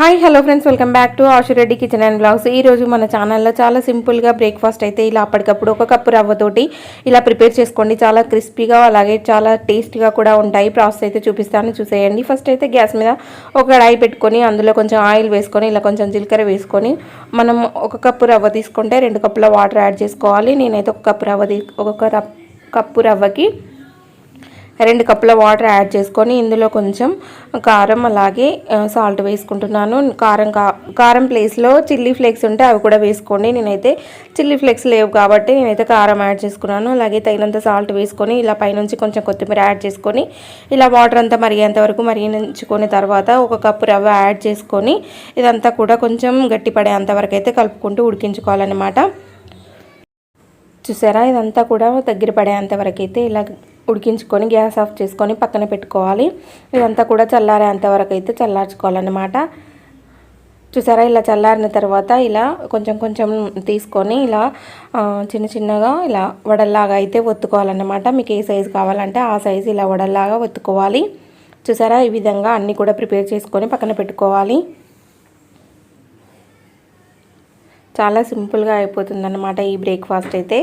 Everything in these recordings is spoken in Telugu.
Hi hello friends welcome back to Ashu Reddy kitchen and blogs. ఈ రోజు మన ఛానల్లో చాలా సింపుల్గా బ్రేక్ఫాస్ట్ అయితే ఇలా అప్పటికప్పుడు ఒక కప్పు రవ్వతోటి ఇలా ప్రిపేర్ చేసుకోండి. చాలా క్రిస్పీగా అలాగే చాలా టేస్టీగా కూడా ఉంటాయి. ప్రాసెస్ అయితే చూపిస్తాను చూసేయండి. ఫస్ట్ అయితే గ్యాస్ మీద ఒక కడాయి పెట్టుకొని అందులో కొంచెం ఆయిల్ వేసుకొని ఇలా కొంచెం జీలకర్ర వేసుకొని మనం ఒక కప్పు రవ్వ తీసుకుంటే రెండు కప్పుల వాటర్ యాడ్ చేసుకోవాలి. నేనైతే ఒక కప్పు రవ్వ ఒక రప్- కప్పు రవ్వకి రెండు కప్పుల వాటర్ యాడ్ చేసుకొని ఇందులో కొంచెం కారం అలాగే సాల్ట్ వేసుకుంటున్నాను. కారం కా కారం ప్లేస్లో చిల్లీ ఫ్లేక్స్ ఉంటే అవి కూడా వేసుకోండి. నేనైతే చిల్లీ ఫ్లేక్స్ లేవు కాబట్టి నేనైతే కారం యాడ్ చేసుకున్నాను. అలాగే తగినంత సాల్ట్ వేసుకొని ఇలా పైనుంచి కొంచెం కొత్తిమీర యాడ్ చేసుకొని ఇలా వాటర్ అంతా మరిగేంత వరకు మరిగించుకున్న తర్వాత ఒక కప్పు రవ్వ యాడ్ చేసుకొని ఇదంతా కూడా కొంచెం గట్టిపడేంత వరకు అయితే కలుపుకుంటూ ఉడికించుకోవాలన్నమాట. చూసారా? ఇదంతా కూడా దగ్గర పడేంత వరకు అయితే ఇలా ఉడికించుకొని గ్యాస్ ఆఫ్ చేసుకొని పక్కన పెట్టుకోవాలి. ఇదంతా కూడా చల్లారేంత వరకు అయితే చల్లార్చుకోవాలన్నమాట. చూసారా ఇలా చల్లారిన తర్వాత ఇలా కొంచెం కొంచెం తీసుకొని ఇలా చిన్న చిన్నగా ఇలా వడల్లాగా అయితే ఒత్తుకోవాలన్నమాట. మీకు ఏ సైజు కావాలంటే ఆ సైజు ఇలా వడల్లాగా ఒత్తుకోవాలి. చూసారా ఈ విధంగా అన్నీ కూడా ప్రిపేర్ చేసుకొని పక్కన పెట్టుకోవాలి. చాలా సింపుల్గా అయిపోతుంది అన్నమాట ఈ బ్రేక్ఫాస్ట్ అయితే.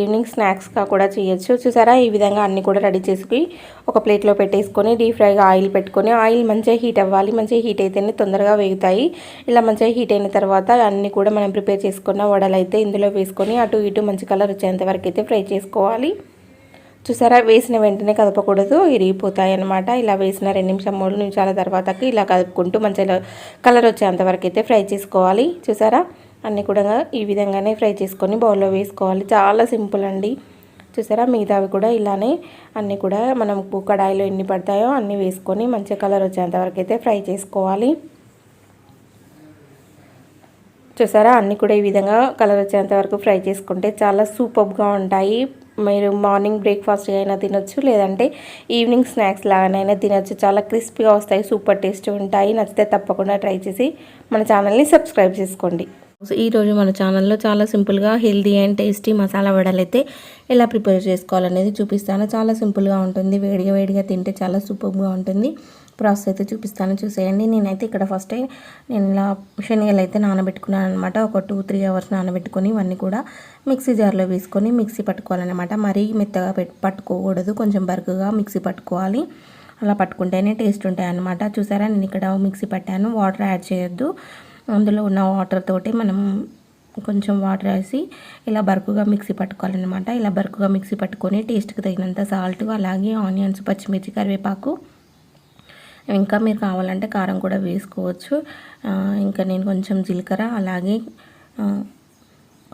ఈవినింగ్ స్నాక్స్గా కూడా చేయొచ్చు. చూసారా? ఈ విధంగా అన్నీ కూడా రెడీ చేసుకుని ఒక ప్లేట్లో పెట్టేసుకొని డీప్ ఫ్రైగా ఆయిల్ పెట్టుకొని ఆయిల్ మంచిగా హీట్ అవ్వాలి. మంచిగా హీట్ అయితేనే తొందరగా వేగుతాయి. ఇలా మంచిగా హీట్ అయిన తర్వాత అన్నీ కూడా మనం ప్రిపేర్ చేసుకున్న వడలు అయితే ఇందులో వేసుకొని అటు ఇటు మంచి కలర్ వచ్చేంత వరకు అయితే ఫ్రై చేసుకోవాలి. చూసారా? వేసిన వెంటనే కదపకూడదు. ఇరిగిపోతాయి అనమాట ఇలా వేసిన రెండు నిమిషం మూడు నిమిషాల తర్వాతకి ఇలా కదుపుకుంటూ మంచిగా కలర్ వచ్చేంత వరకు అయితే ఫ్రై చేసుకోవాలి. చూసారా? అన్నీ కూడా ఈ విధంగానే ఫ్రై చేసుకొని బౌల్లో వేసుకోవాలి. చాలా సింపుల్ అండి. చూసారా? మిగతావి కూడా ఇలానే అన్నీ కూడా మనం కడాయిలో ఎన్ని పడతాయో అన్నీ వేసుకొని మంచిగా కలర్ వచ్చేంత వరకు అయితే ఫ్రై చేసుకోవాలి. చూసారా? అన్నీ కూడా ఈ విధంగా కలర్ వచ్చేంత వరకు ఫ్రై చేసుకుంటే చాలా సూపర్గా ఉంటాయి. మీరు మార్నింగ్ బ్రేక్ఫాస్ట్ అయినా తినొచ్చు లేదంటే ఈవినింగ్ స్నాక్స్ లాగానైనా తినొచ్చు. చాలా క్రిస్పీగా వస్తాయి సూపర్ టేస్ట్ ఉంటాయి. నచ్చితే తప్పకుండా ట్రై చేసి మన ఛానల్ని సబ్స్క్రైబ్ చేసుకోండి. ఈరోజు మన ఛానల్లో చాలా సింపుల్గా హెల్దీ అండ్ టేస్టీ మసాలా వడలు అయితే ఎలా ప్రిపేర్ చేసుకోవాలనేది చూపిస్తాను. చాలా సింపుల్గా ఉంటుంది. వేడిగా వేడిగా తింటే చాలా సూపర్గా ఉంటుంది. ప్రాసెస్ అయితే చూపిస్తాను. చూసేయండి. నేనైతే ఇక్కడ ఫస్ట్ నేను ఇలా శనగలు అయితే నానబెట్టుకున్నాను అనమాట ఒక టూ త్రీ అవర్స్ నానబెట్టుకొని ఇవన్నీ కూడా మిక్సీ జార్లో వేసుకొని మిక్సీ పట్టుకోవాలన్నమాట. మరీ మెత్తగా పట్టుకోకూడదు. కొంచెం బరుకుగా మిక్సీ పట్టుకోవాలి. అలా పట్టుకుంటేనే టేస్ట్ ఉంటాయి అన్నమాట చూసారా? నేను ఇక్కడ మిక్సీ పట్టాను. వాటర్ యాడ్ చేయొద్దు. అందులో ఉన్న వాటర్ తోటి మనం కొంచెం వాటర్ వేసి ఇలా బరుకుగా మిక్సీ పట్టుకోవాలన్నమాట. ఇలా బరుకుగా మిక్సీ పట్టుకొని టేస్ట్కి తగినంత సాల్ట్ అలాగే ఆనియన్స్ పచ్చిమిర్చి కరివేపాకు ఇంకా మీరు కావాలంటే కారం కూడా వేసుకోవచ్చు. ఇంకా నేను కొంచెం జీలకర్ర అలాగే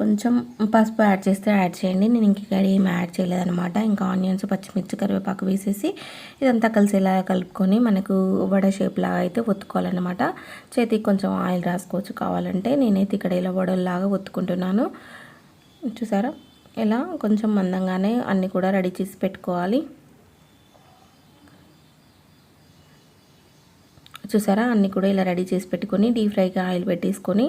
కొంచెం పసుపు యాడ్ చేస్తే యాడ్ చేయండి. నేను ఇంక ఇక్కడ ఏం యాడ్ చేయలేదనమాట ఇంకా ఆనియన్స్ పచ్చిమిర్చి కరివేపాకు వేసేసి ఇదంతా కలిసి ఇలా కలుపుకొని మనకు వడ షేప్ లాగా అయితే ఒత్తుకోవాలన్నమాట. చేతికి కొంచెం ఆయిల్ రాసుకోవచ్చు కావాలంటే. నేనైతే ఇక్కడ ఇలా వడల్లాగా ఒత్తుకుంటున్నాను. చూసారా? ఇలా కొంచెం మందంగానే అన్నీ కూడా రెడీ చేసి పెట్టుకోవాలి. చూసారా? అన్నీ కూడా ఇలా రెడీ చేసి పెట్టుకొని డీప్ ఫ్రైగా ఆయిల్ పెట్టేసుకొని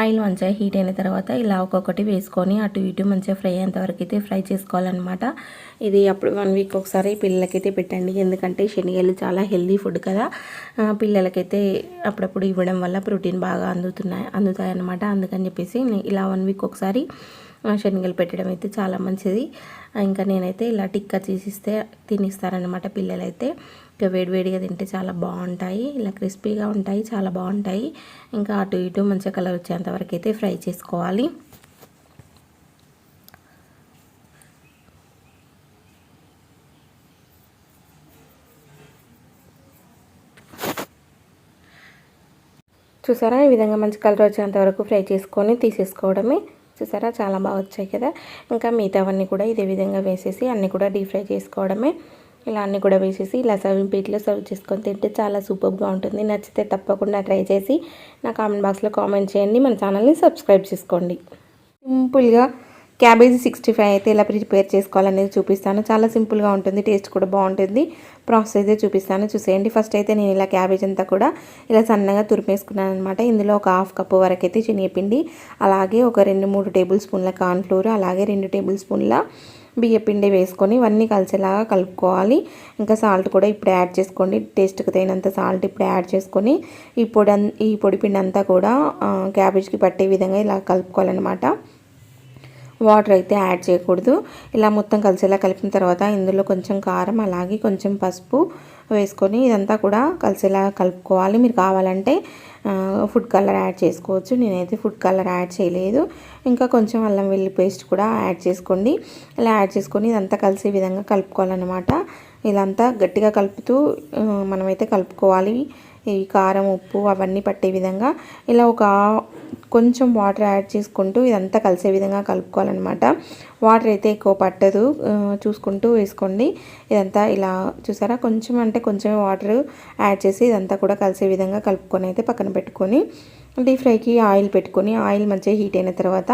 ఆయిల్ మంచిగా హీట్ అయిన తర్వాత ఇలా ఒక్కొక్కటి వేసుకొని అటు ఇటు మంచిగా ఫ్రై అయ్యేంతవరకు అయితే ఫ్రై చేసుకోవాలన్నమాట. ఇది అప్పుడు వన్ వీక్ ఒకసారి పిల్లలకైతే పెట్టండి. ఎందుకంటే శనగలు చాలా హెల్దీ ఫుడ్ కదా. పిల్లలకైతే అప్పుడప్పుడు ఇవ్వడం వల్ల ప్రోటీన్ బాగా అందుతున్నాయి అందుతాయి అన్నమాట అందుకని చెప్పేసి ఇలా వన్ వీక్ ఒకసారి శనిగలు శనగలు పెట్టడం అయితే చాలా మంచిది. ఇంకా నేనైతే ఇలా టిక్కా చేసిస్తే తినిస్తారనమాట పిల్లలైతే. ఇంకా వేడివేడిగా తింటే చాలా బాగుంటాయి. ఇలా క్రిస్పీగా ఉంటాయి చాలా బాగుంటాయి. ఇంకా అటు ఇటు మంచిగా కలర్ వచ్చేంత వరకు అయితే ఫ్రై చేసుకోవాలి. చూసారా? ఈ విధంగా మంచి కలర్ వచ్చేంత వరకు ఫ్రై చేసుకొని తీసేసుకోవడమే. చూసారా? చాలా బాగా వచ్చాయి కదా? ఇంకా మిగతావన్నీ కూడా ఇదే విధంగా వేసేసి అన్నీ కూడా డీప్ ఫ్రై చేసుకోవడమే. ఇలా అన్నీ కూడా వేసేసి ఇలా సర్వింగ్ ప్లేట్లో సర్వ్ చేసుకొని తింటే చాలా సూపర్గా ఉంటుంది. నచ్చితే తప్పకుండా ట్రై చేసి నా కామెంట్ బాక్స్లో కామెంట్ చేయండి. మన ఛానల్ని సబ్స్క్రైబ్ చేసుకోండి. సింపుల్గా క్యాబేజీ సిక్స్టీ ఫైవ్ అయితే ఇలా ప్రిపేర్ చేసుకోవాలనేది చూపిస్తాను. చాలా సింపుల్గా ఉంటుంది. టేస్ట్ కూడా బాగుంటుంది. ప్రాసెస్ అయితే చూపిస్తాను. చూసేయండి. ఫస్ట్ అయితే నేను ఇలా క్యాబేజ్ అంతా కూడా ఇలా సన్నగా తురిమేసుకున్నాను అనమాట ఇందులో ఒక హాఫ్ కప్పు వరకు అయితే శనగపిండి అలాగే ఒక రెండు మూడు టేబుల్ స్పూన్ల కార్న్ఫ్లోర్ అలాగే రెండు టేబుల్ స్పూన్ల బియ్యపిండి వేసుకొని ఇవన్నీ కలిసేలాగా కలుపుకోవాలి. ఇంకా సాల్ట్ కూడా ఇప్పుడు యాడ్ చేసుకోండి. టేస్ట్కి తగినంత సాల్ట్ ఇప్పుడు యాడ్ చేసుకొని ఈ పొడి ఈ పొడి పిండి అంతా కూడా క్యాబేజ్కి పట్టే విధంగా ఇలా కలుపుకోవాలన్నమాట. వాటర్ అయితే యాడ్ చేయకూడదు. ఇలా మొత్తం కలిసేలా కలిపిన తర్వాత ఇందులో కొంచెం కారం అలాగే కొంచెం పసుపు వేసుకొని ఇదంతా కూడా కలిసేలా కలుపుకోవాలి. మీరు కావాలంటే ఫుడ్ కలర్ యాడ్ చేసుకోవచ్చు. నేనైతే ఫుడ్ కలర్ యాడ్ చేయలేదు. ఇంకా కొంచెం అల్లం వెల్లి పేస్ట్ కూడా యాడ్ చేసుకోండి. ఇలా యాడ్ చేసుకొని ఇదంతా కలిసే విధంగా కలుపుకోవాలన్నమాట. ఇదంతా గట్టిగా కలుపుతూ మనమైతే కలుపుకోవాలి. ఈ కారం ఉప్పు అవన్నీ పట్టే విధంగా. ఇలా ఒక కొంచెం వాటర్ యాడ్ చేసుకుంటూ ఇదంతా కలిసే విధంగా కలుపుకోవాలన్నమాట. వాటర్ అయితే ఎక్కువ పట్టదు. చూసుకుంటూ వేసుకోండి. ఇదంతా ఇలా చూసారా? కొంచెం అంటే కొంచెం వాటర్ యాడ్ చేసి ఇదంతా కూడా కలిసే విధంగా కలుపుకొని అయితే పక్కన పెట్టుకొని డీప్ ఫ్రైకి ఆయిల్ పెట్టుకొని ఆయిల్ మంచిగా హీట్ అయిన తర్వాత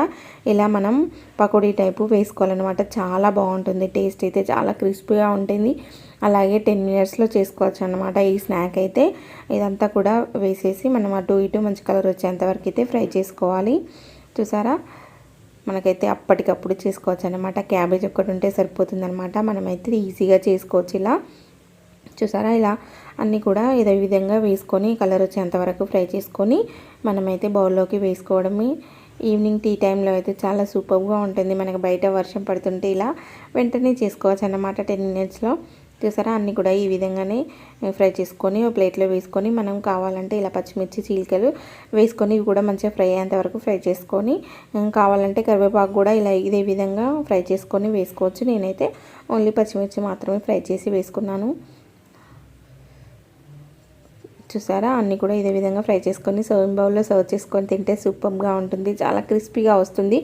ఇలా మనం పకోడీ టైపు వేసుకోవాలన్నమాట. చాలా బాగుంటుంది. టేస్ట్ అయితే చాలా క్రిస్పీగా ఉంటుంది. అలాగే టెన్ మినిట్స్లో చేసుకోవచ్చు అనమాట ఈ స్నాక్ అయితే. ఇదంతా కూడా వేసేసి మనం అటు ఇటు మంచి కలర్ వచ్చేంత వరకు అయితే ఫ్రై చేసుకోవాలి. చూసారా? మనకైతే అప్పటికప్పుడు చేసుకోవచ్చు అనమాట క్యాబేజ్ ఒక్కటి ఉంటే సరిపోతుంది అనమాట మనమైతే ఈజీగా చేసుకోవచ్చు ఇలా. చూసారా? ఇలా అన్నీ కూడా ఇదే విధంగా వేసుకొని కలర్ వచ్చేంతవరకు ఫ్రై చేసుకొని మనమైతే బౌల్లోకి వేసుకోవడమే. ఈవినింగ్ టీ టైంలో అయితే చాలా సూపర్గా ఉంటుంది. మనకి బయట వర్షం పడుతుంటే ఇలా వెంటనే చేసుకోవచ్చు అన్నమాట టెన్ మినిట్స్లో. చూసారా? అన్నీ కూడా ఈ విధంగానే ఫ్రై చేసుకొని ప్లేట్లో వేసుకొని మనం కావాలంటే ఇలా పచ్చిమిర్చి చీలికలు వేసుకొని ఇవి కూడా మంచిగా ఫ్రై అయ్యేంత వరకు ఫ్రై చేసుకొని కావాలంటే కరివేపాకు కూడా ఇలా ఇదే విధంగా ఫ్రై చేసుకొని వేసుకోవచ్చు. నేనైతే ఓన్లీ పచ్చిమిర్చి మాత్రమే ఫ్రై చేసి వేసుకున్నాను. చూసారా? అన్నీ కూడా ఇదే విధంగా ఫ్రై చేసుకొని సర్వింగ్ బౌల్లో సర్వ్ చేసుకొని తింటే సూపర్గా ఉంటుంది. చాలా క్రిస్పీగా వస్తుంది.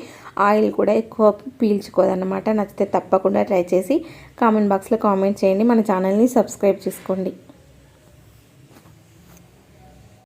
ఆయిల్ కూడా ఎక్కువ పీల్చుకోదన్నమాట. నచ్చితే తప్పకుండా ట్రై చేసి కామెంట్ బాక్స్లో కామెంట్ చేయండి. మన ఛానల్ని సబ్స్క్రైబ్ చేసుకోండి.